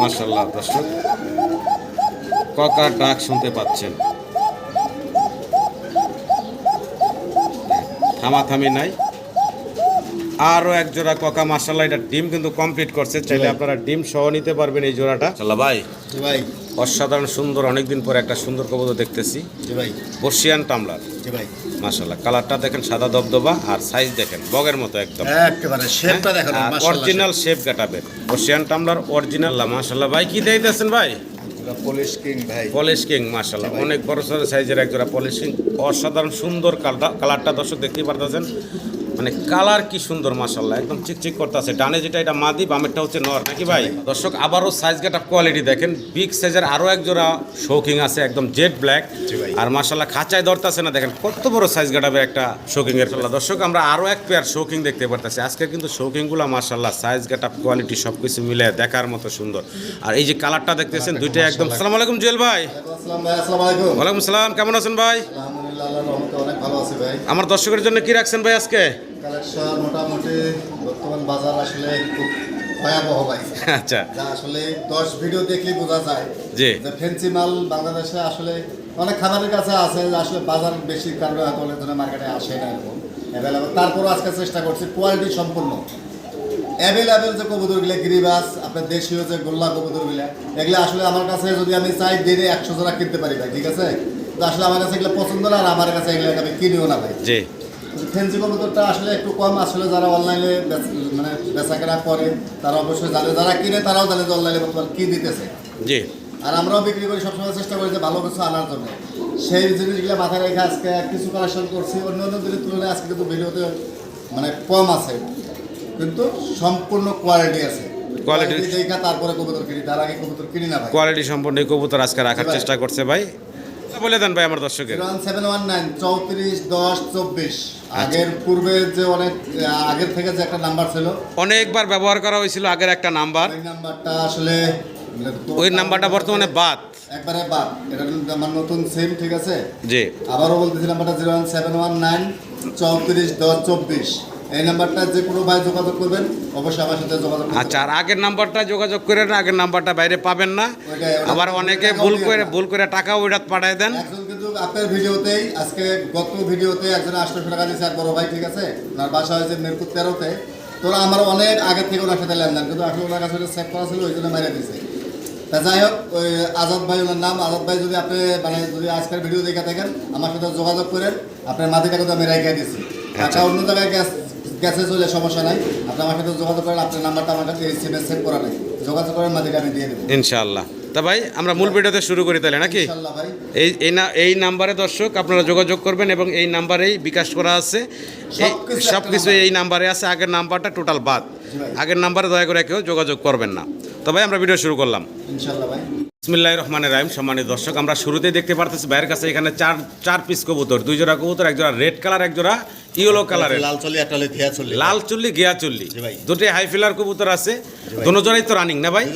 মাশাল্লাহ দর্শক ককার ডাক শুনতে পাচ্ছেন। থামাথামি নাই। আরও এক জোড়া ককা মাসাল্লাহ এটা ডিম কিন্তু কমপ্লিট করছে। চাইলে আপনারা ডিম সহ নিতে পারবেন এই জোড়াটা। চাল্লা ভাই। ভাই। অসাধারণ সুন্দর অনেকদিন পরে একটা সুন্দর কবুতর দেখতেছি। জি ভাই। বর্ষিয়ান টামলার। জি ভাই। মাসাল্লাহ কালারটা দেখেন সাদা দবদবা আর সাইজ দেখেন বগের মতো একদম। একেবারে শেপটা দেখেন অরিজিনাল শেপ কাটাবেন ওশিয়ান টামলার অরিজিনাল মাসাল্লাহ ভাই কি দিতেছেন ভাই? পুলিশ কিং ভাই। পলিশ কিং মাসাল্লাহ অনেক বড় সাইজের একজোড়া পলিশ কিং অসাধারণ সুন্দর কালারটা কালারটা দর্শক দেখতেই পারতেছেন। মানে কালার কি সুন্দর মাসাল্লাহ একদম চিকচিক করতেছে। ডানে যেটা এটা মাদি বামেরটা হচ্ছে নর নাকি ভাই? দর্শক আবারও সাইজ গেটা কোয়ালিটি দেখেন। বিগ সাইজের আরও এক জোড়া শৌকিং আছে একদম জেড ব্ল্যাক আর মাসাল্লাহ খাঁচায় ধরতেছে না দেখেন কত বড় সাইজ গাটাবে একটা শৌকিং এর ফলে দর্শক আমরা আরও এক পেয়ার শৌকিং দেখতে পারতেছি। আজকে কিন্তু শৌকিংগুলো মাসাল্লাহ সাইজ গেটা কোয়ালিটি সব কিছু মিলে দেখার মতো সুন্দর। আর এই যে কালারটা দেখতেছেন দুইটা একদম সালাম আলাইকুম জুয়েল ভাই। ওয়ালাইকুম সালাম কেমন আছেন ভাই? আলহামদুলিল্লাহ আল্লাহর রহমতে অনেক ভালো আছি ভাই। আমার দর্শকের জন্য কি রাখছেন ভাই আজকে? কালেকশন মোটামুটি বর্তমান বাজার আসলে খুব ভয়াবহ ভাই। আচ্ছা। যা আসলে দশ ভিডিও দেখলে বোঝা যায় যে ফেন্সি মাল বাংলাদেশে আসলে অনেক খাবারের কাছে আছে আসলে বাজার বেশি কারণে হয়তো অনেক ধরনের মার্কেটে আসে না এরকম। অ্যাভেলেবল তারপরও আজকে চেষ্টা করছি কোয়ালিটি সম্পূর্ণ। অ্যাভেলেবেল যে কবুতরগুলো গিরিবাস আপনার দেশীয় যে গোল্লা কবুতরগুলো এগুলো আসলে আমার কাছে যদি আমি চাই দিনে একশো জোড়া কিনতে পারি ভাই ঠিক আছে? তো আসলে আমার কাছে এগুলো পছন্দ না আর আমার কাছে এগুলো আমি কিনিও না ভাই। জি। ফেন্সি কবুতরটা আসলে একটু কম আসলে যারা অনলাইনে মানে বেচাকেনা করে তারা অবশ্যই জানে। যারা কিনে তারাও জানে যে অনলাইনে বর্তমান কী দিতেছে। জি। আর আমরাও বিক্রি করি সবসময় চেষ্টা করি যে ভালো কিছু আনার জন্য। সেই জিনিসগুলো মাথায় রেখে আজকে কিছু কালেকশন করছি। অন্য অন্য দিনের তুলনায় আজকে কিন্তু ভিডিওতে মানে কম আছে। কিন্তু সম্পূর্ণ কোয়ালিটি আছে। কোয়ালিটি দেখা তারপরে কবুতর কিনি। তার আগে কবুতর কিনি না ভাই। কোয়ালিটি এই কবুতর আজকে রাখার চেষ্টা করছে ভাই। বলে দেন ভাই আমার দর্শকের। সেভেন ওয়ান নাইন চৌত্রিশ দশ চব্বিশ। আগের পূর্বে যে অনেক আগের থেকে যে একটা নাম্বার ছিল। অনেকবার ব্যবহার করা হয়েছিল আগের একটা নাম্বার। ওই নাম্বারটা আসলে ওই নাম্বারটা বর্তমানে বাদ। একবারে বাদ। এটা কিন্তু আমার নতুন সিম ঠিক আছে? জি। আবারও বলতেছি নাম্বারটা zero one seven one nine চৌত্রিশ দশ চব্বিশ। এই নাম্বারটা যে কোনো ভাই যোগাযোগ করবেন অবশ্যই আমার সাথে যোগাযোগ আচ্ছা আর আগের নাম্বারটা যোগাযোগ করে না আগের নাম্বারটা বাইরে পাবেন না। আবার অনেকে ভুল করে ভুল করে টাকা ওইটা পাঠায় দেন। একজন কিন্তু আপনার ভিডিওতেই আজকে গত ভিডিওতে একজন আটশোশো টাকা দিয়েছে এক বড় ভাই ঠিক আছে? ওনার বাসা হয়েছে মিরপুর তেরোতে। তোরা আমার অনেক আগে থেকে ওনার সাথে লেনদেন কিন্তু আসলে ওনার কাছে সেভ করা ছিল ওই জন্য মেরে দিয়েছে। তা যাই হোক ওই আজাদ ভাই ওনার নাম আজাদ ভাই যদি আপনি মানে যদি আজকের ভিডিও দেখে থাকেন আমার সাথে যোগাযোগ করেন আপনার মাটিটা কিন্তু আমি রেখে দিচ্ছি টাকা অন্য জায়গায় গ্যাস গ্যাসে চলে সমস্যা নাই। আপনি আমার সাথে যোগাযোগ করেন আপনার নাম্বারটা আমার কাছে সিমে সেভ করা নেই। যোগাযোগ করেন মাটিটা আমি দিয়ে দেবো। ইনশাআল্লাহ। তা ভাই আমরা মূল ভিডিওতে শুরু করি তাহলে নাকি? এই এই না এই নাম্বারে দর্শক আপনারা যোগাযোগ করবেন এবং এই নাম্বারেই বিকাশ করা আছে। সব কিছু এই নাম্বারে আছে আগের নাম্বারটা টোটাল বাদ। আগের নাম্বারে দয়া করে কেউ যোগাযোগ করবেন না। তো ভাই আমরা ভিডিও শুরু করলাম। ইনশাল্লাহ ভাই। বিসমিল্লাহ রহমানের রাহিম সম্মানিত দর্শক আমরা শুরুতেই দেখতে পারতেছি ভাইয়ের কাছে এখানে চার চার পিস কবুতর। দুই জোড়া কবুতর এক জোড়া রেড কালার এক জোড়া ইয়েলো কালারের। লাল চলি একটা লেথিয়া চলি লাল চুল্লি গিয়া চুল্লি। জি দুটি হাই ফিলার কবুতর আছে। ভাই। দুনো জোড়াই তো রানিং না ভাই?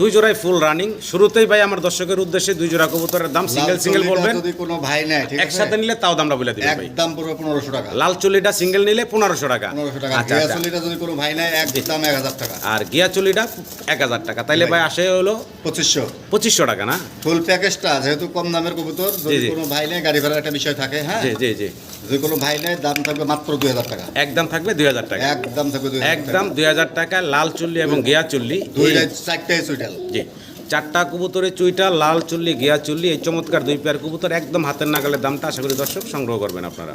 দুই জোড়াই ফুল রানিং শুরুতেই ভাই আমার দর্শকের উদ্দেশ্যে দুই জোড়া কবুতরের দাম সিঙ্গেল সিঙ্গেল বলবেন। যদি কোনো ভাই নেয় ঠিক একসাথে নিলে তাও দামটা বলে দিবেন ভাই। একদম পুরো পনেরোশো টাকা। লাল চুল্লিটা সিঙ্গেল নিলে পনেরোশো টাকা। পনেরোশো টাকা। আচ্ছা গিয়া আচ্ছা। চল্লিটা যদি কোনো ভাই নেয় একদম এক হাজার টাকা। আর গিয়া চুল্লিটা এক হাজার টাকা। তাইলে ভাই। আসে হলো পঁচিশশো। পঁচিশশো টাকা না? ফুল প্যাকেজটা যেহেতু কম দামের কবুতর যদি কোনো ভাই নেয় গাড়ি ভাড়ার একটা বিষয় থাকে হ্যাঁ? জি জি জি। যদি কোনো ভাই নেয় দাম থাকবে মাত্র দুই হাজার টাকা। একদম থাকবে দুই হাজার টাকা। একদম থাকবে একদম দুই হাজার টাকা লাল চুল্লি এবং গিয়া চুল্লি। দুইটা চারটাই সুইটাল জি। চারটা কবুতরের চুইটা লাল চুল্লি গিয়া চুল্লি এই চমৎকার দুই পেয়ার কবুতর একদম হাতের নাগালের দামটা আশা করি দর্শক সংগ্রহ করবেন আপনারা।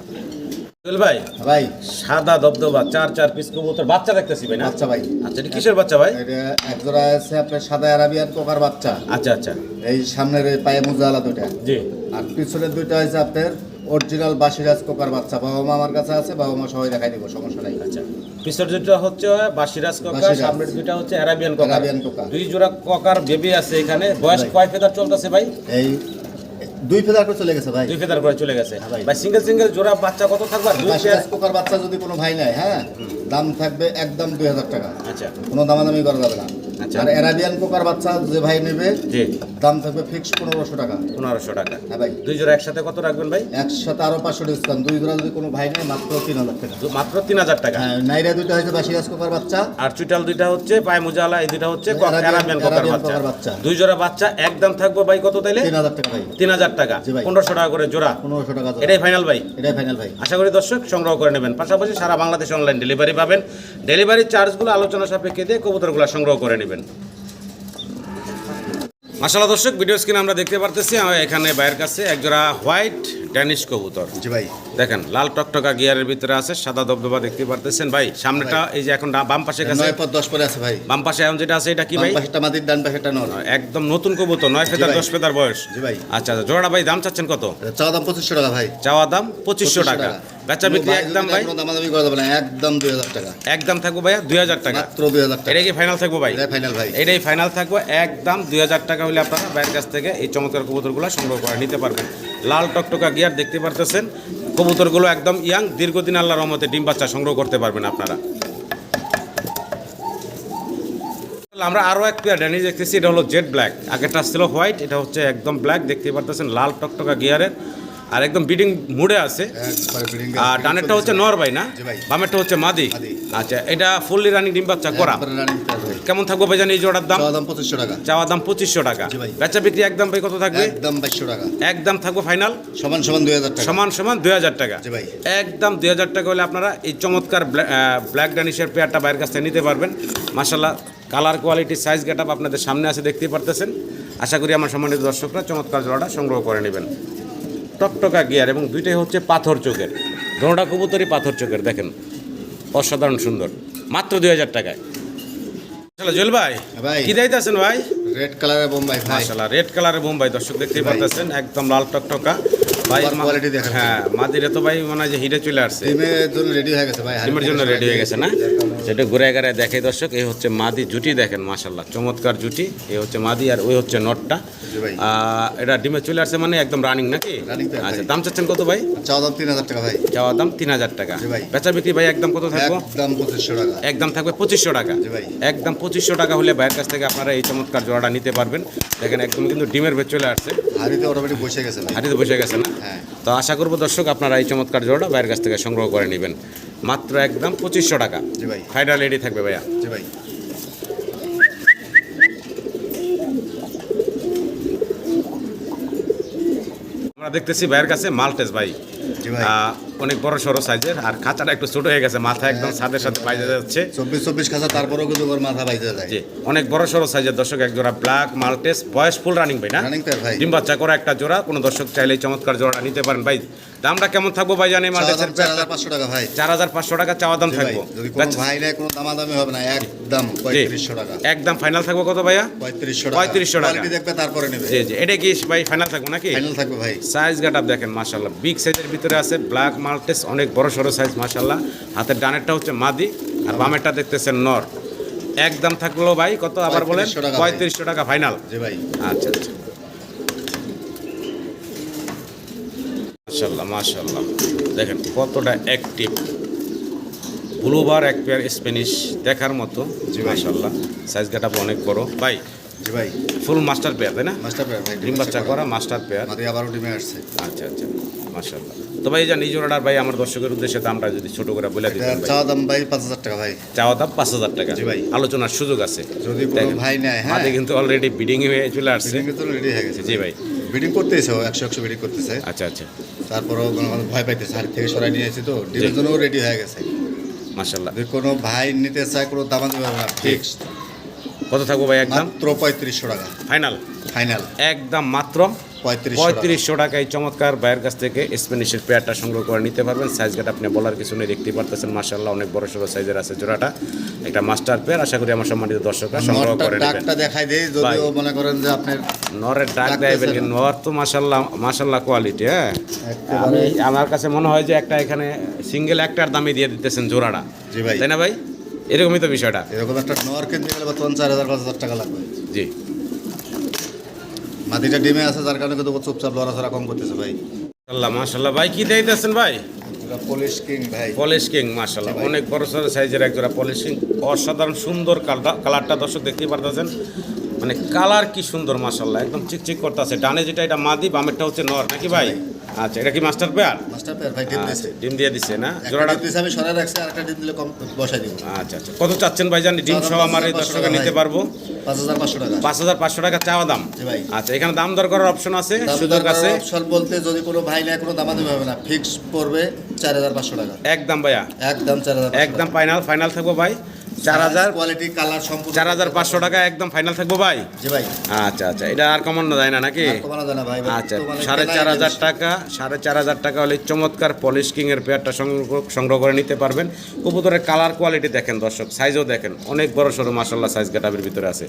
ভাই ভাই। সাদা দবদবা চার চার পিস কবুতর বাচ্চা দেখতেছি ভাই বাচ্চা ভাই। আচ্ছা এটা কিসের বাচ্চা ভাই? এটা এক জোড়া আছে আপনার সাদা আরাবিয়ান কোকার বাচ্চা। আচ্ছা আচ্ছা। এই সামনের পায়ে মোজালা দুটা জি। আর পিছনের দুইটা হয়েছে আপনার অরিজিনাল বাসিরাজ কোকার বাচ্চা। বাবা মা আমার কাছে আছে বাবা মা সবাই দেখাই দিব সমস্যা নাই। আচ্ছা পিছর দুটো হচ্ছে বাসিরাজ ককার। সামনের দুইটা হচ্ছে অ্যারাবিয়ান ককার। আরাবিয়ান কোকার। দুই জোড়া ককার বেবি আছে এখানে। বয়স। কয় ফেদার চলতেছে ভাই? এই দুই ফেদার করে চলে গেছে ভাই। দুই ফেদার করে চলে গেছে। হ্যাঁ ভাই। সিঙ্গেল সিঙ্গেল জোড়া বাচ্চা কত থাকবে বাসিরাজ কোকার বাচ্চা যদি কোনো ভাই নাই হ্যাঁ দাম থাকবে একদম দুই হাজার টাকা। আচ্ছা। কোনো দামাদামি করা যাবে না। আর অ্যারাবিয়ান কোকার বাচ্চা যে ভাই নেবে জি। দাম থাকবে ফিক্স পনেরোশো টাকা। পনেরোশো টাকা। হ্যাঁ ভাই। দুই জোড়া একসাথে কত রাখবেন ভাই? একসাথে আরও পাঁচশো ডিসকাউন্ট দুই জোড়া যদি কোনো ভাই নেয় মাত্র তিন হাজার টাকা। মাত্র তিন হাজার টাকা। হ্যাঁ নাইরা দুইটা বাসিরাজ কোকার বাচ্চা। আর চুইটাল দুইটা হচ্ছে পায়ে মুজালা এই দুইটা হচ্ছে কোকার বাচ্চা। দুই জোড়া বাচ্চা একদম থাকব ভাই কত তাইলে? তিন হাজার টাকা ভাই। তিন হাজার টাকা। পনেরোশো টাকা করে জোড়া। পনেরোশো টাকা এটাই ফাইনাল ভাই। এটাই ফাইনাল ভাই। আশা করি দর্শক সংগ্রহ করে নেবেন। পাশাপাশি সারা বাংলাদেশে অনলাইন ডেলিভারি পাবেন। ডেলিভারি চার্জগুলো আলোচনা সাপেক্ষে দিয়ে কবুতরগুলো সংগ্রহ করে নেবেন। মাসালা দর্শক ভিডিও স্ক্রিনে আমরা দেখতে পারতেছি এখানে বাইরের কাছে একজোড়া হোয়াইট ড্যানিশ কবুতর। জি ভাই। দেখেন লাল টকটকা গিয়ারের ভিতরে আছে সাদা দবদবা দেখতে পারতেছেন। ভাই সামনেটা এই যে এখন বাম পাশে কাছে নয় পর দশ পরে আছে ভাই। বাম পাশে এখন যেটা আছে এটা কি ভাই? বাম পাশেরটা মাটির ডান পাশেরটা নর। একদম নতুন কবুতর নয় ফেদার ভাই। দশ ফেদার বয়স। জি ভাই। আচ্ছা আচ্ছা জোড়াটা ভাই দাম চাচ্ছেন কত? চাওয়া দাম পঁচিশশো টাকা ভাই। চাওয়া দাম পঁচিশশো টাকা। বেচা বিক্রি একদম ভাই? দামাদামি করা যাবে একদম দুই হাজার টাকা। একদম থাকব ভাইয়া দুই হাজার টাকা। মাত্র দুই হাজার টাকা। এটা কি ফাইনাল থাকব ভাই? ফাইনাল ভাই। এটাই ফাইনাল থাকব। একদম দুই হাজার টাকা হলে আপনারা বাইরের কাছ থেকে এই চমৎকার কবুতরগুলো সংগ্রহ করে নিতে পারবেন। লাল টকটকা গিয়ার দেখতে পারতেছেন। কবুতরগুলো একদম ইয়াং দীর্ঘদিন আল্লাহ রহমতে ডিম বাচ্চা সংগ্রহ করতে পারবেন আপনারা। আমরা আরও এক পেয়ার ড্যানিজ দেখতেছি এটা হলো জেড ব্ল্যাক আগেরটা ছিল হোয়াইট এটা হচ্ছে একদম ব্ল্যাক দেখতে পারতেছেন লাল টকটকা গিয়ারের আর একদম বিডিং মুডে আছে। আর ডানেরটা হচ্ছে নর ভাই না? বামেরটা হচ্ছে মাদি। আচ্ছা এটা ফুললি রানিং ডিম বাচ্চা করা। কেমন থাকব ভাই জানি এই জোড়ার দাম? পঁচিশশো টাকা। চাওয়া দাম পঁচিশশো টাকা। বেচা বিক্রি একদম ভাই কত থাকবে? একদম বাইশশো টাকা। একদম থাকব ফাইনাল সমান সমান দুই হাজার টাকা। সমান সমান দুই হাজার টাকা। একদম দুই হাজার টাকা হলে আপনারা এই চমৎকার ব্ল্যাক ডানিশের পেয়ারটা বাইরের কাছ থেকে নিতে পারবেন। মাসাল্লাহ কালার কোয়ালিটি সাইজ গেট আপনাদের সামনে আছে দেখতেই পারতেছেন। আশা করি আমার সম্মানিত দর্শকরা চমৎকার জোড়াটা সংগ্রহ করে নেবেন। টকটকা গিয়ার এবং দুইটাই হচ্ছে পাথর চোখের। দোনোটা কবুতরই পাথর চোখের দেখেন। অসাধারণ সুন্দর। মাত্র দুই হাজার টাকায়। ভাই। কি দাইতেছেন ভাই? রেড কালারের বোম্বাই মাশাআল্লাহ রেড কালারের বোম্বাই দর্শক দেখতেই। পারতেছেন একদম লাল টকটকা ভাই দেখেন। হ্যাঁ মাদিরে তো ভাই মনে হয় যে হিটে চলে আসছে। জন্য রেডি হয়ে গেছে ভাই জন্য রেডি হয়ে গেছে না? সেটা ঘুরে ঘুরে দেখে দর্শক এই হচ্ছে মাদি জুটি দেখেন মাশাল্লাহ চমৎকার জুটি এই হচ্ছে মাদি আর ওই হচ্ছে নটটা। এটা ডিমে চলে আসছে মানে একদম রানিং নাকি? আচ্ছা দাম চাচ্ছেন কত ভাই? চাওয়া দাম তিন হাজার টাকা ভাই। চাওয়া দাম তিন হাজার টাকা। বেচা বিক্রি ভাই একদম কত থাকব? একদম পঁচিশশো টাকা। একদম থাকবে পঁচিশশো টাকা। একদম পঁচিশশো টাকা হলে ভাইয়ের কাছ থেকে আপনারা এই চমৎকার জোড়াটা নিতে পারবেন। দেখেন একদম কিন্তু ডিমের ভেতর চলে আসছে। হাড়িতে অটোমেটিক বসে গেছে হাঁটিতে বসে গেছে না? হ্যাঁ। তো আশা করব দর্শক আপনারা এই চমৎকার জোড়াটা ভাইয়ের কাছ থেকে সংগ্রহ করে নেবেন। মাত্র একদম পঁচিশশো টাকা। জি ভাই। ফাইনাল রেডি থাকবে ভাইয়া। জি ভাই। আমরা দেখতেছি ভাইয়ের কাছে মাল্টেস ভাই। জি ভাই। অনেক বড় সড়ো সাইজের আর খাঁচাটা একটু ছোট হয়ে গেছে মাথা একদম ছাদের সাথে বাইরে যাচ্ছে। চব্বিশ চব্বিশ খাসা তারপরেও কিন্তু ওর মাথা বাইতে যায়। জি অনেক বড় সড়ো সাইজের দর্শক এক জোড়া ব্ল্যাক মাল্টেস বয়স ফুল রানিং ভাই না? ডিম বাচ্চা করা একটা জোড়া কোনো দর্শক চাইলে চমৎকার জোড়াটা নিতে পারেন। ভাই দামটা কেমন থাকব ভাই জানি মাল্টেসের চার হাজার পাঁচশো টাকা ভাই। চার হাজার পাঁচশো টাকা চাওয়া দাম থাকব ভাই নেয় কোনো দামাদামি হবে না একদম পঁয়ত্রিশশো টাকা। একদম ফাইনাল থাকব কত ভাইয়া? পঁয়ত্রিশশো পঁয়ত্রিশশো টাকা। দেখবে তারপরে নেবে। জি জি এটা কি ভাই ফাইনাল থাকব নাকি? ফাইনাল থাকবে ভাই। সাইজ গাটা দেখেন মাশাল্লাহ বিগ সাইজের ভিতরে আছে ব্ল্যাক মাল্টেস অনেক বড় সড়ো সাইজ মাশাল্লাহ হাতের ডানেরটা হচ্ছে মাদি আর বামেরটা দেখতেছেন নর। একদম থাকল ভাই কত আবার বলেন? 3500 টাকা ভাই। পঁয়ত্রিশশো টাকা ফাইনাল জি ভাই। আচ্ছা আচ্ছা। মাশাল্লাহ মাশাল্লাহ দেখেন কতটা অ্যাক্টিভ ব্লুবার এক পেয়ার স্প্যানিশ দেখার মতো। জি। মাশাল্লাহ সাইজ গাটা অনেক বড়। ভাই জি ভাই। ফুল মাস্টার পেয়ার তাই না? মাস্টার পেয়ার ভাই ডিম বাচ্চা করা মাস্টার পেয়ার আবারও ডিমে আসছে। আচ্ছা আচ্ছা। মাশাল্লাহ তো ভাই জানি জোড়াটার ভাই আমার দর্শকের উদ্দেশ্যে দামটা যদি ছোট করে বলে দিতেন চাওয়া দাম ভাই পাঁচ হাজার টাকা ভাই। চাওয়া দাম পাঁচ হাজার টাকা। জি ভাই। আলোচনার সুযোগ আছে। যদি কোনো ভাই নেয় হ্যাঁ। কিন্তু অলরেডি বিডিং হয়ে চলে আসছে। বিডিং তো রেডি হয়ে গেছে। জি ভাই। বিডিং করতেছে একশো একশো বিডিং করতেছে। আচ্ছা আচ্ছা। তারপরেও কোনো ভয় পাইতেছে হাড়ি থেকে সরাই নিয়ে এসেছি তো ডিমের জন্য রেডি হয়ে গেছে। মাশাল্লাহ যদি কোনো ভাই নিতে চায় কোনো দামা দেবে না। ফিক্স কত থাকব ভাই একদম মাত্র পঁয়ত্রিশশো টাকা। ফাইনাল? ফাইনাল। একদম মাত্র পঁয়ত্রিশশো টাকা। পঁয়ত্রিশশো টাকায় চমৎকার ভাইয়ের কাছ থেকে স্প্যানিশের পেয়ারটা সংগ্রহ করে নিতে পারবেন। সাইজ গাটা আপনি বলার কিছু নেই দেখতে পারতেছেন মাশাল্লাহ অনেক বড় সড়ো সাইজের আছে জোড়াটা। একটা মাস্টার পেয়ার আশা করি আমার সম্মানিত দর্শকরা সংগ্রহ করে ডাকটা দেখাই দেই যদিও মনে করেন যে আপনার নরের ডাক দেয় বেলকে নর তো মাশাল্লাহ মাশাল্লাহ কোয়ালিটি হ্যাঁ? আমি আমার কাছে মনে হয় যে একটা এখানে সিঙ্গেল একটার দামে দিয়ে দিতেছেন জোড়াটা। জি ভাই। তাই না ভাই? এরকমই তো বিষয়টা। এরকম একটা নর কিনতে গেলে বর্তমান চার হাজার পাঁচ হাজার টাকা লাগবে। জি। মাটিটা ডিমে আছে যার কারণে কিন্তু চুপচাপ লড়াচড়া কম করতেছে ভাই। আল্লাহ মাশাল্লাহ ভাই কি দিতেছেন ভাই? পলিশ কিং ভাই। পলিশ কিং মাশাল্লাহ অনেক বড় সড়ো সাইজের একজোড়া পলিশ কিং অসাধারণ সুন্দর কালারটা দর্শক দেখতেই পারতেছেন। মানে কালার কি সুন্দর মাশাল্লাহ একদম চিকচিক করতেছে। ডানে যেটা এটা মাদি বামেরটা হচ্ছে নর। নাকি ভাই। আচ্ছা এটা কি মাস্টার পেয়ার? মাস্টার পেয়ার ভাই ডিম দিয়েছে। ডিম দিয়ে দিছে না? জোড়াটা দিয়েছে আমি সরাই রাখছি আর একটা ডিম দিলে কম বসাই দিব। আচ্ছা আচ্ছা। কত চাচ্ছেন ভাই জানি ডিম সহ আমার এই টাকা নিতে পারব? পাঁচ হাজার পাঁচশো টাকা। পাঁচ হাজার পাঁচশো টাকা চাওয়া দাম? ভাই। আচ্ছা এখানে দাম দর করার অপশন আছে সুদের কাছে option বলতে যদি কোনো ভাই নেয় কোনো দামা দিতে হবে না। ফিক্স পড়বে চার হাজার পাঁচশো টাকা। একদম ভাইয়া। একদম চার হাজার একদম ফাইনাল ফাইনাল থাকব ভাই। চার হাজার কোয়ালিটি কালার সম্পূর্ণ চার হাজার পাঁচশো টাকা একদম ফাইনাল থাকব ভাই? জি ভাই। আচ্ছা আচ্ছা এটা আর কমানো যায় না নাকি? ভাই? আচ্ছা সাড়ে চার হাজার টাকা সাড়ে চার হাজার টাকা হলে চমৎকার পলিশ কিং এর পেয়ারটা সংগ্রহ সংগ্রহ করে নিতে পারবেন। কবুতরের কালার কোয়ালিটি দেখেন দর্শক সাইজও দেখেন অনেক বড় সড়ো মাসাল্লাহ সাইজ গেটাবের ভিতরে আছে।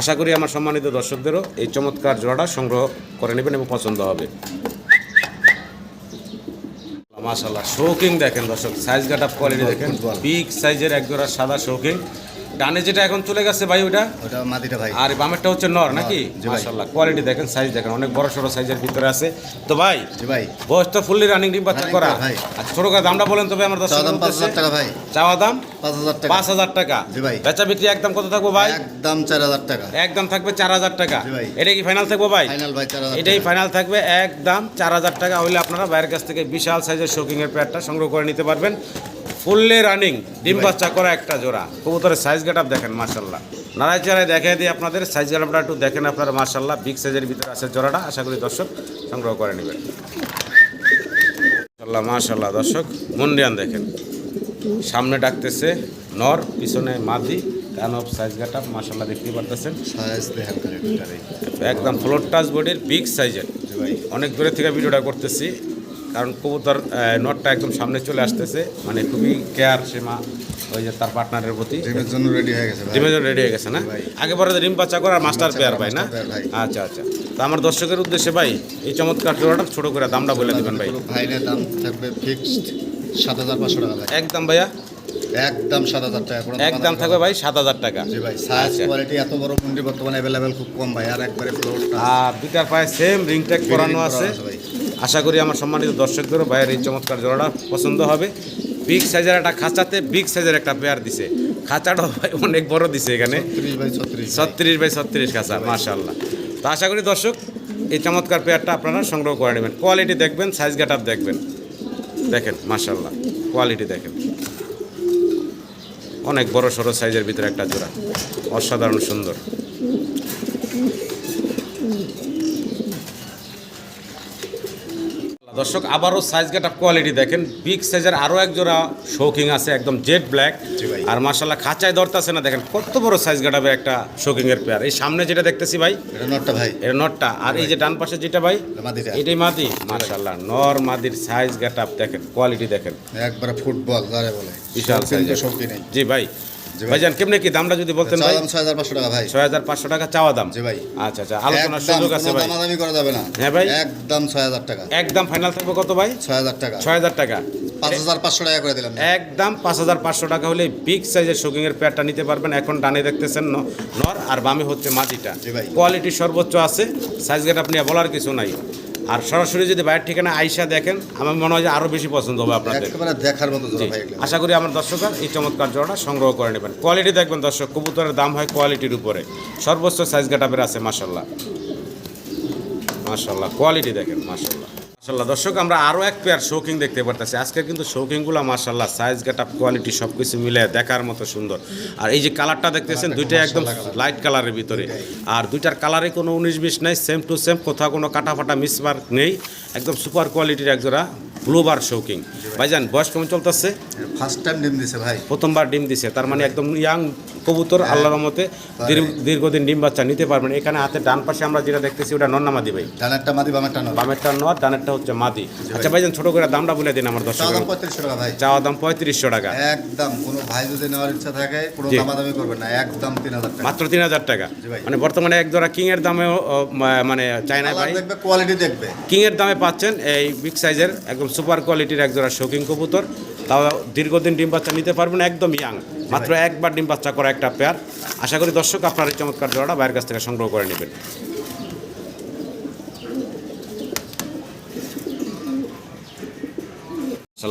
আশা করি আমার সম্মানিত দর্শকদেরও এই চমৎকার জোড়াটা সংগ্রহ করে নেবেন এবং পছন্দ হবে। মাশাল্লাহ শৌকিং দেখেন দর্শক সাইজ কাটা কোয়ালিটি দেখেন। বিগ সাইজের এক জোড়া সাদা শৌকিং ডানে যেটা এখন চলে গেছে ভাই ওটা? ওটা মাটিটা ভাই। আর বামেরটা হচ্ছে নর নাকি? ভাই। কোয়ালিটি দেখেন সাইজ দেখেন অনেক বড় সড়ো সাইজের ভিতরে আছে। তো ভাই জি ভাই। বয়স তো ফুললি রানিং ডিম বাচ্চা করা। আচ্ছা ছোট করে দামটা বলেন তবে আমার দশ চাওয়া দাম পাঁচ হাজার টাকা ভাই। চাওয়া দাম? পাঁচ হাজার টাকা। পাঁচ হাজার টাকা। জি ভাই। বেচা বিক্রি একদম কত থাকব ভাই? একদম চার হাজার টাকা। একদম থাকবে চার হাজার টাকা। জি ভাই। এটা কি ফাইনাল থাকব ভাই? ফাইনাল ভাই চার হাজার এটাই ফাইনাল থাকবে একদম চার হাজার টাকা। হলে আপনারা বাইরের কাছ থেকে বিশাল সাইজের শোকিং এর প্যাডটা সংগ্রহ করে নিতে পারবেন। ফুললি রানিং ডিম। বাচ্চা করা একটা জোড়া। কবুতরের সাইজ গেট দেখেন মার্শাল্লাহ নারায় চারায় দেখে দিই আপনাদের সাইজ গেটআপটা একটু দেখেন আপনারা মার্শাল্লাহ বিগ সাইজের ভিতরে আছে জোড়াটা আশা করি দর্শক সংগ্রহ করে নেবেন। মাশাল্লাহ মার্শাল্লাহ দর্শক। মন্ডিয়ান দেখেন। সামনে ডাকতেছে নর পিছনে মাদি অফ সাইজ গেটআপ মার্শাল্লাহ দেখতে পারতেছেন। একদম ফ্লোর টাচ বডির বিগ সাইজের অনেক দূরে থেকে ভিডিওটা করতেছি। কারণ কবুতর নটটা একদম সামনে চলে আসতেছে। মানে খুবই কেয়ার সীমা ওই যে তার পার্টনারের প্রতি। ডিমের জন্য রেডি হয়ে গেছে ভাই। ডিমের জন্য রেডি হয়ে গেছে না? আগে পরে ডিম বাচ্চা করার মাস্টার পেয়ার ভাই না। আচ্ছা আচ্ছা। তো আমার দর্শকের উদ্দেশ্যে ভাই এই চমৎকার জোড়াটা ছোট করে দামটা বলে দেবেন ভাই। দাম থাকবে ফিক্সড সাত হাজার পাঁচশো টাকা একদম ভাইয়া? একদম সাত হাজার টাকা একদম থাকবে ভাই সাত হাজার টাকা। জি ভাই সাইজ আচ্ছা। কোয়ালিটি এত বড় মুন্ডি বর্তমানে অ্যাভেলেবেল খুব কম ভাই আর একবারে ফ্লোর আর দুইটার পায়ে সেম রিং ট্যাগ করানো আছে ভাই। আশা করি আমার সম্মানিত দর্শকদেরও ভাইয়ের এই চমৎকার জোড়াটা পছন্দ হবে। বিগ সাইজের একটা খাঁচাতে বিগ সাইজের একটা পেয়ার দিছে। খাঁচাটা ভাই অনেক বড় দিছে এখানে। ছত্রিশ ছত্রিশ। বাই ছত্রিশ খাঁচা মাশাল্লাহ তো আশা করি দর্শক এই চমৎকার পেয়ারটা আপনারা সংগ্রহ করে নেবেন। কোয়ালিটি দেখবেন সাইজ গেট আপ দেখবেন। দেখেন মাশাল্লাহ কোয়ালিটি দেখেন। অনেক বড় সড়ো সাইজের ভিতরে একটা জোড়া। অসাধারণ সুন্দর। দর্শক আবারও সাইজ গেট কোয়ালিটি দেখেন। বিগ সাইজের আরও এক জোড়া শৌকিং আছে একদম জেড ব্ল্যাক আর মার্শাল্লাহ খাঁচায় ধরতেছে না দেখেন কত বড় সাইজ গেট একটা শৌকিং এর পেয়ার এই সামনে যেটা দেখতেছি ভাই এটা নটটা ভাই। এটা নটটা। আর এই যে ডান পাশে যেটা ভাই এটাই মাদি। মার্শাল্লাহ নর মাদির সাইজ গেট দেখেন কোয়ালিটি দেখেন। একবারে ফুটবল বলে। বিশাল শৌখিন তো size-এর। শৌখিন নেই জি ভাই জি ভাই। ভাইজান কেমনে কি দামটা যদি বলতেন ভাই? ছয় হাজার পাঁচশো টাকা ভাই। ছয় হাজার পাঁচশো টাকা চাওয়া দাম? জি ভাই। আচ্ছা আচ্ছা আলোচনার সুযোগ আছে ভাই। দামাদামি করা যাবে না। হ্যাঁ ভাই। একদম ছয় হাজার টাকা। একদম ফাইনাল থাকবে কত ভাই? ছয় হাজার টাকা। ছয় হাজার টাকা। পাঁচ হাজার পাঁচশো টাকা করে দিলাম। একদম পাঁচ হাজার পাঁচশো টাকা হলে বিগ সাইজের প্যাডটা নিতে পারবেন। এখন ডানে দেখতেছেন নর আর বামে হচ্ছে মাটিটা। কোয়ালিটি সর্বোচ্চ আছে। সাইজ গেট আপনি বলার কিছু নাই। আর সরাসরি যদি বাইরের ঠিকানা আইসা দেখেন আমার মনে হয় যে আরও বেশি পছন্দ হবে আপনাদের। দেখার মতো। আশা করি আমার দর্শকরা এই চমৎকার জোড়াটা সংগ্রহ করে নেবেন। কোয়ালিটি দেখবেন দর্শক কবুতরের দাম হয় কোয়ালিটির উপরে। সর্বোচ্চ সাইজ গেটাপের আছে মাসাল্লাহ মাসাল্লাহ কোয়ালিটি দেখেন মাসাল্লাহ মাসাল্লাহ দর্শক আমরা আরও এক পেয়ার শৌকিং দেখতে পারতেছি। আজকে কিন্তু শৌকিংগুলো মাসাল্লাহ সাইজ গেটাপ কোয়ালিটি সব কিছু মিলে দেখার মতো সুন্দর। আর এই যে কালারটা দেখতেছেন দুইটা একদম লাইট কালারের ভিতরে। আর দুইটার কালারে কোনো উনিশ বিশ নাই সেম টু সেম কোথাও কোনো কাটা ফাটা মিসমার্ক নেই। একদম সুপার কোয়ালিটির একজোড়া ব্লুবার শৌকিং ভাইজান বয়স কেমন চলতেছে? ফার্স্ট টাইম ডিম দিছে ভাই। প্রথমবার ডিম দিছে তার মানে একদম ইয়াং কবুতর আল্লাহর রহমতে দীর্ঘ- দীর্ঘদিন ডিম বাচ্চা নিতে পারবেন। এখানে হাতে ডান পাশে আমরা যেটা দেখতেছি ওটা নন্না মাদি ভাই। ডানেরটা মাদি বামেরটা নয় বামেরটা ডানেরটা হচ্ছে মাদি। আচ্ছা ভাইজান ছোট করে দামটা বলে দিন আমার দর্শক পঁয়ত্রিশশো টাকা ভাই। চাওয়া দাম পঁয়ত্রিশশো টাকা। একদম কোনো ভাই যদি নেওয়ার ইচ্ছা থাকে কোনো। দামাদামি করবেন না একদম তিন হাজার টাকা। মাত্র তিন হাজার টাকা। মানে বর্তমানে এক জোড়া কিং এর দামেও মানে চায়না ভাই। দেখবে কোয়ালিটি দেখবে। কিং এর দামে পাচ্ছেন এই বিগ সাইজের একদম সুপার কোয়ালিটির এক জোড়া শৌকিং কবুতর। তাও দীর্ঘদিন ডিম বাচ্চা নিতে পারবেন একদম ইয়াং মাত্র একবার ডিম বাচ্চা করা একটা পেয়ার আশা করি দর্শক আপনার এই চমৎকার জোড়াটা বাইরের কাছ থেকে সংগ্রহ করে নেবেন।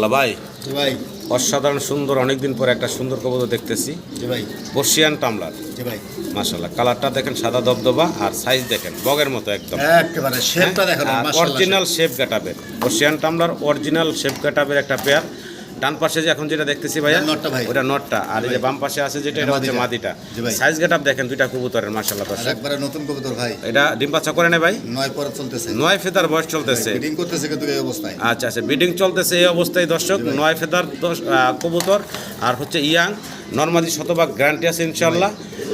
ভাই। ভাই। অসাধারণ সুন্দর অনেকদিন পরে একটা সুন্দর কবুতর দেখতেছি। ভাই। বর্ষিয়ান টামলার মাসাল্লাহ ভাই। মাশাল্লাহ কালারটা দেখেন সাদা দবদবা আর সাইজ দেখেন বগের মতো একদম। একেবারে শেপটা দেখেন অরিজিনাল শেপ কাটাবের বর্ষিয়ান টামলার অরিজিনাল শেপ কাটাবের একটা পেয়ার ডান পাশে যে এখন যেটা দেখতেছি ভাইয়া নটটা ভাই। ওটা নটটা। আর এই যে বাম পাশে আছে যেটা এটা হচ্ছে মাদিটা। সাইজ গেটআপ দেখেন দুইটা কবুতরের মাশাল্লাহ আর দর্শক। একবারে নতুন কবুতর ভাই। এটা ডিম বাচ্চা করে নে ভাই? নয় পরে চলতেছে। নয় ফেদার বয়স চলতেছে। ফিটিং করতেছে কিন্তু এই অবস্থায়। আচ্ছা আচ্ছা বিডিং চলতেছে এই অবস্থায় দর্শক। নয় ফেদার কবুতর আর হচ্ছে ইয়াং নর্মালি শতভাগ গ্যারান্টি আছে ইনশাল্লাহ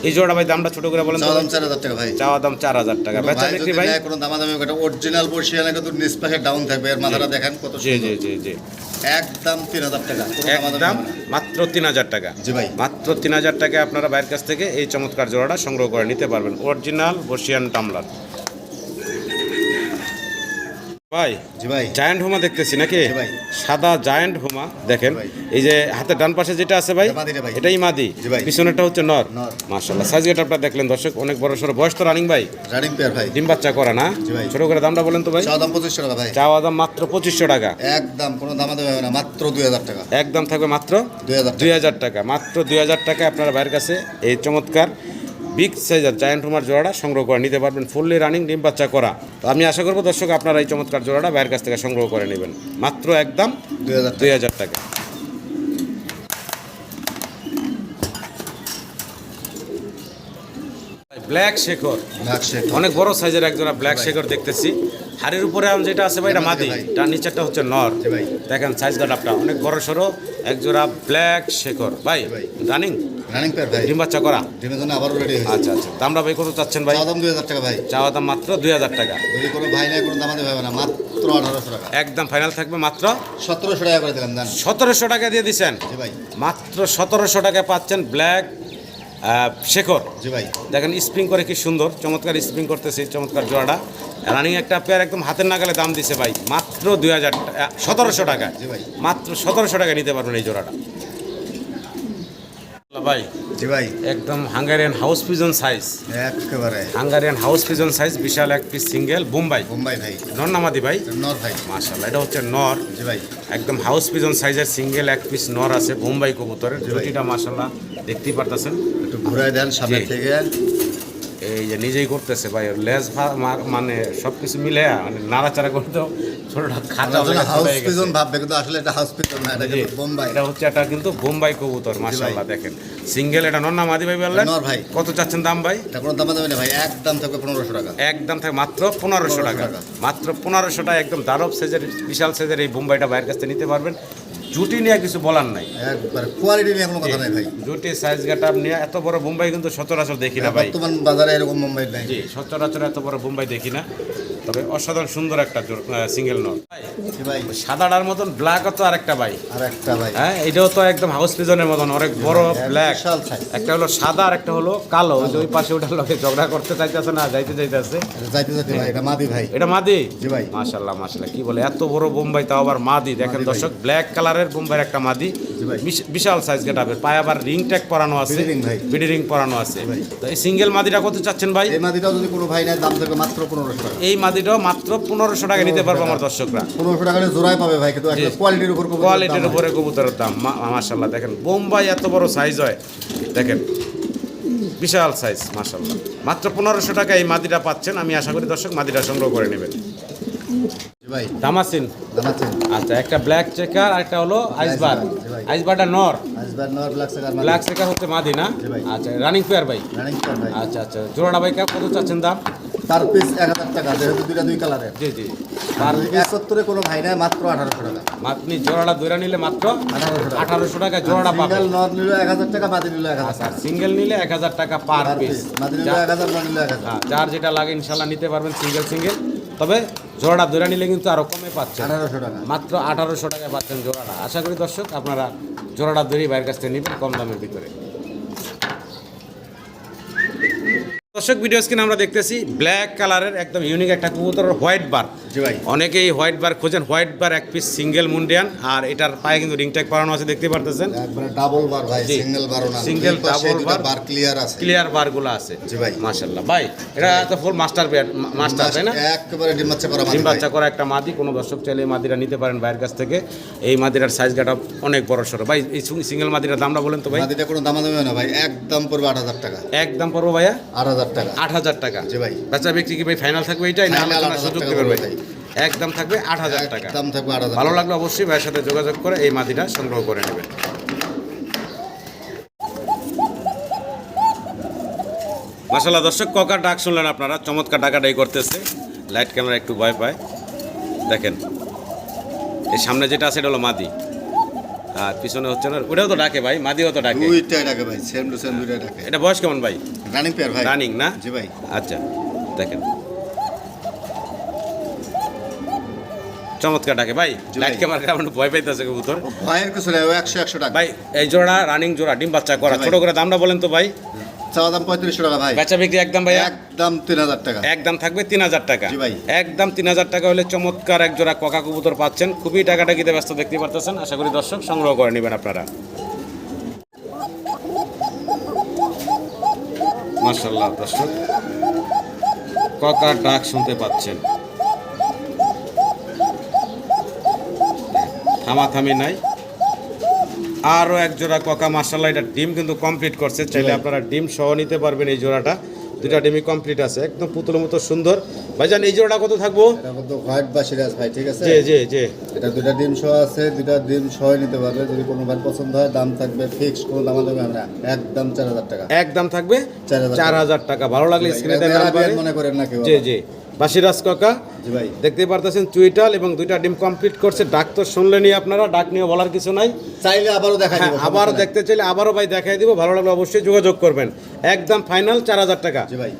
এই জোড়া ভাই দামটা ছোট করে বলেন তো চাওয়া দাম চার হাজার টাকা ভাই। চাওয়া দাম চার হাজার টাকা। কোনো বেচা বিক্রি ভাই? কোনো দামাদামি একটা অরিজিনাল বসিয়ানে কিন্তু নিষ্পাশে ডাউন থাকবে। এর মাথাটা দেখেন কত জি জি জি জি। একদম তিন হাজার টাকা। একদম মাত্র তিন হাজার টাকা। জি ভাই। মাত্র তিন হাজার টাকায় আপনারা বাইরের কাছ থেকে এই চমৎকার জোড়াটা সংগ্রহ করে নিতে পারবেন। অরিজিনাল বর্ষিয়ান টামলার ভাই ভাই। জায়ান্ট হোমা দেখতেছি নাকি? ভাই। সাদা জায়ান্ট হোমা দেখেন। এই যে হাতের ডান পাশে যেটা আছে ভাই এটা মাদি ভাই। এটাই মাদি। পিছনেরটা হচ্ছে নর। নর। মার্শাল্লাহ সাইজ গেট আপনারা দেখলেন দর্শক অনেক বড় সড়ো। বয়স তো রানিং ভাই। রানিং পেয়ার ভাই। ডিম বাচ্চা করা না? ছোট করে দামটা বলেন তো ভাই। চাওয়া দাম পঁচিশশো টাকা ভাই। চাওয়া দাম মাত্র পঁচিশশো টাকা। একদম কোনো না মাত্র দুই হাজার টাকা। একদম থাকবে মাত্র দুই হাজার দুই হাজার টাকা। মাত্র দুই হাজার টাকা আপনারা বাইরের কাছে এই চমৎকার বিগ সাইজের জায়ান্ট হোমার জোড়াটা সংগ্রহ করে নিতে পারবেন ফুললি রানিং ডিম বাচ্চা করা। তো আমি আশা করব দর্শক আপনারা এই চমৎকার জোড়াটা বাইরের কাছ থেকে সংগ্রহ করে নেবেন। মাত্র একদম দুই হাজার টাকা। ব্ল্যাক শেখর। অনেক বড় সাইজের একজোড়া ব্ল্যাক শেখর দেখতেছি। হাড়ির উপরে আমি যেটা আছে ভাই এটা মাদি। তার নিচেরটা হচ্ছে নর। ভাই। দেখেন সাইজ গাটাপটা অনেক বড় সড়ো একজোড়া ব্ল্যাক শেখর। ভাই ভাই। রানিং রানিং পেয়ার ভাই। ডিম বাচ্চা করা? ডিমের জন্য আবারও রেডি হয়েছে। আচ্ছা আচ্ছা। দামটা ভাই কত চাচ্ছেন ভাই? দাম দুই হাজার টাকা ভাই। চাওয়া দাম মাত্র দুই হাজার টাকা। যদি কোনো ভাই নাই কোনো দামাদামি হবে না মাত্র আঠারোশো টাকা। একদম ফাইনাল থাকবে মাত্র? সতেরোশো টাকা করে দিলাম দেন। সতেরোশো টাকা দিয়ে দিচ্ছেন? জি ভাই। মাত্র সতেরোশো টাকায় পাচ্ছেন ব্ল্যাক শেখর। জি ভাই। দেখেন স্প্রিং করে কি সুন্দর চমৎকার স্প্রিং করতেছে চমৎকার জোড়াটা। রানিং একটা পেয়ার একদম হাতের নাগালে দাম দিছে ভাই। মাত্র দুই হাজার সতেরোশো টাকা জি ভাই। মাত্র সতেরোশো টাকা নিতে পারবেন এই জোড়াটা। ভাই। জি ভাই। একদম হাঙ্গারিয়ান হাউস পিজন সাইজ। একেবারে। হাঙ্গারিয়ান হাউস পিজন সাইজ বিশাল এক পিস সিঙ্গেল বোম্বাই। মুম্বাই ভাই। নন্নামাদি ভাই? নর ভাই। মাশাল্লাহ এটা হচ্ছে নর। জি ভাই। একদম হাউস পিজন সাইজের সিঙ্গেল এক পিস নর আছে বোম্বাই কবুতরের। জুটিটা মাশাল্লাহ দেখতেই পারতেছেন। একটু ঘুরাই দেন সামনে থেকে। এই যে নিজেই করতেছে ভাই লেজ মানে সব কিছু মিলে মানে নাড়াচাড়া করতেও ছোটটা খাটা হাউস পিজন ভাববে কিন্তু আসলে এটা হাউস পিজন না এটা কিন্তু বোম্বাই। এটা হচ্ছে একটা কিন্তু বোম্বাই কবুতর মাশাআল্লাহ দেখেন। সিঙ্গেল এটা মাদি ভাই বললেন? নর ভাই। কত চাচ্ছেন দাম ভাই? এটা কোনো দামা না ভাই একদম থাকবে টাকা। একদম মাত্র পনেরোশো 1500 টাকা। মাত্র টাকা একদম দারব সাইজের বিশাল সাইজের এই বোম্বাইটা বাইরের কাছ নিতে পারবেন। জুটি নিয়ে কিছু বলার নাই। একবার কোয়ালিটি নিয়ে কোনো কথা নাই ভাই। জুটি সাইজ গাটা নিয়ে এত বড় বোম্বাই কিন্তু সচরাচর দেখি না ভাই। বর্তমান বাজারে এরকম মুম্বাই নাই। জি সচরাচর এত বড় বোম্বাই দেখি না। তবে অসাধারণ সুন্দর একটা সিঙ্গেল নট সাদাটার মতন ব্ল্যাক তো আরেকটা ভাই। আর একটা ভাই। হ্যাঁ এটাও তো একদম হাউস পিজনের মতন অনেক বড় ব্ল্যাক একটা হলো সাদা আর একটা হলো কালো। ওই যে ওই পাশে ওটার লোকে ঝগড়া করতে চাইতেছে না যাইতে চাইতেছে। এটা যাইতে যাইতে ভাই এটা মাদি ভাই। এটা মাদি? জি ভাই। কি বলে এত বড় বোম্বাই তাও আবার মাদি। দেখেন দর্শক ব্ল্যাক কালারের বোম্বাইয়ের একটা মাদি। বিশাল সাইজ গেটাবে পায়ে আবার রিং ট্যাগ পরানো আছে। বিডি রিং পরানো আছে। তো এই সিঙ্গেল মাদিটা কত চাচ্ছেন ভাই? এই মাদিটাও যদি কোনো ভাই নাই দাম থাকবে মাত্র পনেরোশো টাকা। এই মাদিটাও মাত্র পনেরোশো টাকা নিতে পারব আমার দর্শকরা। পনেরোশো টাকা জোড়ায় পাবে ভাই কিন্তু কোয়ালিটির উপর কোয়ালিটির উপরে কবুতরের দাম মাশাল্লাহ দেখেন বোম্বাই এত বড় সাইজ হয়। দেখেন বিশাল সাইজ মাশাল্লাহ মাত্র পনেরোশো টাকা এই মাদিটা পাচ্ছেন। আমি আশা করি দর্শক মাদিটা সংগ্রহ করে নেবেন। ভাই। দামাসিন। আচ্ছা একটা ব্ল্যাক চেকার আর একটা হলো আইসবার আইসবারটা নর। ব্ল্যাক চেকার হচ্ছে মাদি না? আচ্ছা রানিং পেয়ার ভাই। আচ্ছা আচ্ছা। জোড়াটা ভাই কত চাচ্ছেন দাম? তার পিস এক হাজার টাকা যেহেতু দুইটা দুই কালারের জি জি। আর একসত্তরে কোনো ভাই নাই মাত্র আঠারোশো টাকা। আপনি জোড়াটা দৈরা নিলে মাত্র 1800 টাকা। আঠারোশো টাকা জোড়াটা সিঙ্গেল নর নিল এক হাজার টাকা মাদি নিল এক হাজার আচ্ছা সিঙ্গেল নিলে এক হাজার টাকা পার পিস মাদি নিল এক হাজার নর নিল এক হাজার। যার যেটা লাগে ইনশাল্লাহ নিতে পারবেন সিঙ্গেল সিঙ্গেল তবে জোড়াটা দৈরা নিলে কিন্তু আরও কমে পাচ্ছেন আঠারোশো টাকা। মাত্র আঠারোশো টাকায় পাচ্ছেন জোড়াটা। আশা করি দর্শক আপনারা জোড়াটা দৈরি বাইরের কাছ থেকে নেবেন কম দামের ভিতরে। দর্শক ভিডিও স্ক্রিনে আমরা দেখতেছি ব্ল্যাক কালারের একদম ইউনিক একটা কবুতর হোয়াইট বার জি ভাই। অনেকেই হোয়াইট বার খোঁজেন হোয়াইট বার এক পিস সিঙ্গেল মুন্ডিয়ান আর এটার পায়ে কিন্তু রিং ট্যাগ পরানো আছে দেখতে পারতেছেন? একবারে ডাবল বার ভাই সিঙ্গেল বারও না double দুইটা bar। বার ক্লিয়ার আছে। ক্লিয়ার বারগুলো আছে। জি ভাই। মাশাল্লাহ ভাই এটা তো ফুল মাস্টার মাস্টার তাই না? একেবারে ডিম বাচ্চা করা ডিম বাচ্চা করা একটা মাদি কোনো দর্শক চাইলে এই মাদিরা নিতে পারেন ভাইয়ের কাছ থেকে। এই মাদিরার সাইজ গাটা অনেক বড় সড়ো। ভাই এই সিঙ্গেল মাদিরার দামটা বলেন তো ভাই। মাদিটা কোনো দামা দামে না ভাই একদম পড়বে আট হাজার টাকা। একদম পড়ব ভাইয়া? আট হাজার টাকা। আট হাজার টাকা। জি ভাই। বেচা বিক্রি কি ভাই ফাইনাল থাকবে এটাই? না আলোচনার সুযোগ দেবেন ভাই। একদম থাকবে আট হাজার টাকা। একদম থাকবে আট হাজার ভালো লাগলে অবশ্যই ভাইয়ের সাথে যোগাযোগ করে এই মাদিটা সংগ্রহ করে নেবেন। মাসাল্লাহ দর্শক ককার ডাক শুনলেন আপনারা। চমৎকার ডাকাডাই করতেছে। লাইট ক্যামেরা একটু ভয় পায়। দেখেন এই সামনে যেটা আছে এটা হলো মাদি। আর পিছনে হচ্ছে না ওটাও তো ডাকে ভাই মাদিও তো ডাকে। ডাকে ভাই সেম টু সেম ডাকে। এটা বয়স কেমন ভাই? রানিং পেয়ার ভাই। রানিং না? জি ভাই। আচ্ছা দেখেন। চমৎকার ডাকে ভাই। লাইট। ক্যামেরা কেমন ভয় পাইতেছে কবুতর। ভয়ের কিছু নেই একশো একশো টাকা। ভাই এই জোড়া রানিং জোড়া ডিম বাচ্চা করা ছোট করে দামটা বলেন তো ভাই? চাওয়া দাম পঁয়ত্রিশশো টাকা ভাই। বেচা বিক্রি একদম ভাই একদম তিন হাজার টাকা। একদম থাকবে তিন হাজার টাকা। জি ভাই। একদম তিন হাজার টাকা হলে চমৎকার এক জোড়া ককা কবুতর পাচ্ছেন। খুবই টাকাটা টাকাটাকিতে ব্যস্ত দেখতে পারতেছেন। আশা করি দর্শক সংগ্রহ করে নেবেন আপনারা। মার্শাল্লাহ দর্শক। ককার ডাক শুনতে পাচ্ছেন। থামাথামি নাই। আরও এক জোড়া ককা মার্শাল্লাহ এটা ডিম কিন্তু কমপ্লিট করছে। চাইলে আপনারা ডিম সহ নিতে পারবেন এই জোড়াটা। দুটা ডিমই কমপ্লিট আছে। একদম পুতুলের মতো সুন্দর। ভাইজান এই জোড়াটা কত থাকব? এটা কিন্তু হোয়াইট বা সিরাজ ভাই ঠিক আছে? জি জি জি। এটা দুটা ডিম সহ আছে দুটা ডিম সহ নিতে পারবে। যদি কোনো ভাই পছন্দ হয় দাম থাকবে ফিক্স কোনো দাম দেবে আমরা একদম চার হাজার টাকা। একদম থাকবে? 4,000 চার হাজার টাকা। ভালো লাগলে স্ক্রিনে Arabian মনে করেন না কেউ জি জি। বাসিরাজ কাকা জি ভাই। দেখতে পারতেছেন চুইটাল এবং দুইটা ডিম কমপ্লিট করছে। ডাক তো শুনলেনি আপনারা ডাক নিয়ে বলার কিছু নাই। চাইলে আবারও দেখা হ্যাঁ দিব আবারও দেখতে চাইলে আবারও ভাই দেখাই দিব। ভালো লাগলে অবশ্যই যোগাযোগ করবেন। একদম ফাইনাল চার হাজার টাকা। জি ভাই।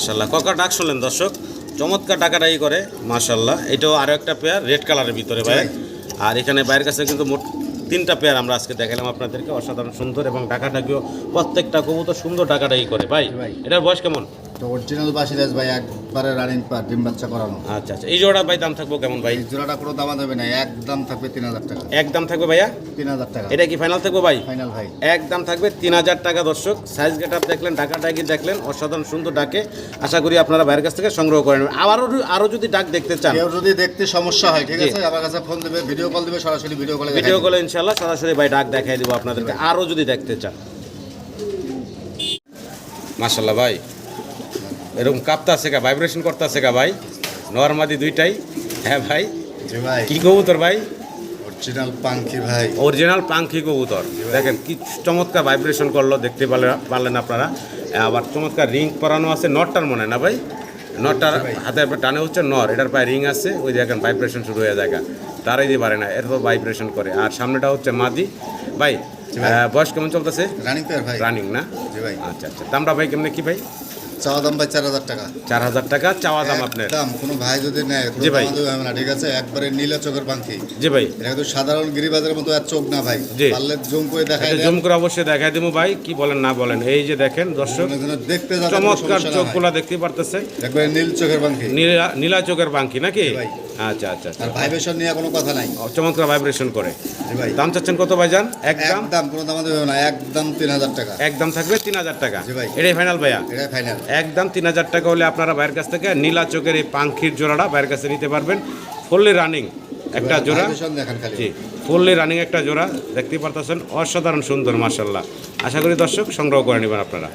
মাশাল্লাহ ককা ডাক শুনলেন দর্শক চমৎকার ডাকাডাকি করে মাশাল্লাহ এটাও আরও একটা পেয়ার রেড কালারের ভিতরে ভাই। আর এখানে বাইরের কাছে কিন্তু মোট তিনটা পেয়ার আমরা আজকে দেখালাম আপনাদেরকে। অসাধারণ সুন্দর এবং ডাকাডাকিও প্রত্যেকটা কবুতর সুন্দর ডাকাডাকি করে ভাই। ভাই। এটার বয়স কেমন? তো অরিজিনাল বাসিরাজ ভাই একবারে রানিং পার ডিম বাচ্চা করানো। আচ্ছা আচ্ছা। এই জোড়া ভাই দাম থাকব কেমন ভাই? এই জোড়াটা কোনো দামা দেবে না একদম থাকবে তিন হাজার টাকা। একদম থাকবে ভাইয়া? তিন হাজার টাকা। এটা কি ফাইনাল থাকব ভাই? ফাইনাল ভাই। একদম থাকবে তিন হাজার টাকা দর্শক। সাইজ গেট আপ দেখলেন ঢাকা ডাকি দেখলেন অসাধারণ সুন্দর ডাকে। আশা করি আপনারা বাইরের কাছ থেকে সংগ্রহ করেন আবারও আরও যদি ডাক দেখতে চান। কেউ যদি দেখতে সমস্যা হয় ঠিক আছে? আমার কাছে ফোন দেবে ভিডিও কল দেবে সরাসরি ভিডিও কলে ভিডিও কলে ইনশাল্লাহ সরাসরি ভাই ডাক দেখাই দিব আপনাদেরকে। আরও যদি দেখতে চান। মাশাল্লাহ ভাই। এরকম কাঁপতে আছে কা ভাইব্রেশন করতে আছে কা ভাই নর্মাদি দুইটাই। হ্যাঁ ভাই। কি কবুতর ভাই? অরিজিনাল পাঙ্কি ভাই। অরিজিনাল পাঙ্খি কবুতর। দেখেন কি চমৎকার ভাইব্রেশন করল দেখতে পারলেন পারলেন আপনারা। আবার চমৎকার রিং পরানো আছে নটটার মনে না ভাই? নটটার হাতের টানে হচ্ছে নর এটার পায়ে রিং আছে ওই দেখেন ভাইব্রেশন শুরু হয়ে যায় তারাই দিয়ে পারে না এর তো ভাইব্রেশন করে। আর সামনেটা হচ্ছে মাদি। ভাই। বয়স কেমন চলতেছে? রানিং রানিং না? আচ্ছা আচ্ছা। দামটা ভাই কেমনে কি ভাই? চাওয়া দাম ভাই চার হাজার টাকা। চার হাজার টাকা চাওয়া দাম আপনার। দাম কোনো ভাই যদি নেয় জি ভাই। না ঠিক আছে একবারে নীলা চোখের পাঙ্কি জি ভাই। এটা কিন্তু সাধারণ গিরিবাজের মতো আর চোখ না ভাই। জি। পারলে জুম করে জুম করে অবশ্যই দেখাই দেবো ভাই কি বলেন না বলেন। এই যে দেখেন দর্শক দেখতে চমৎকার চোখগুলা দেখতে পারতেছে একবারে নীল চোখের নীলা নীলা চোখের বাঙ্কি নাকি? ভাই। আচ্ছা আচ্ছা আচ্ছা। আর ভাইবেশন নিয়ে কোনো কথা নাই। চমৎকার ভাইব্রেশন করে। ভাই। দাম চাচ্ছেন কত ভাইজান? একদম? একদম কোনো দামা দেবে না একদম তিন হাজার টাকা। একদম থাকবে তিন হাজার টাকা। ভাই। এটাই ফাইনাল ভাইয়া? এটাই ফাইনাল একদম তিন হাজার টাকা হলে আপনারা বাইরের কাছ থেকে নীলা চোখের এই পাঙ্খির জোড়াটা বাইরের কাছে নিতে পারবেন। ফুললি রানিং একটা জোড়া। জি ফুললি রানিং একটা জোড়া। দেখতে পারতেছেন অসাধারণ সুন্দর মার্শাল্লাহ আশা করি দর্শক সংগ্রহ করে নেবেন আপনারা।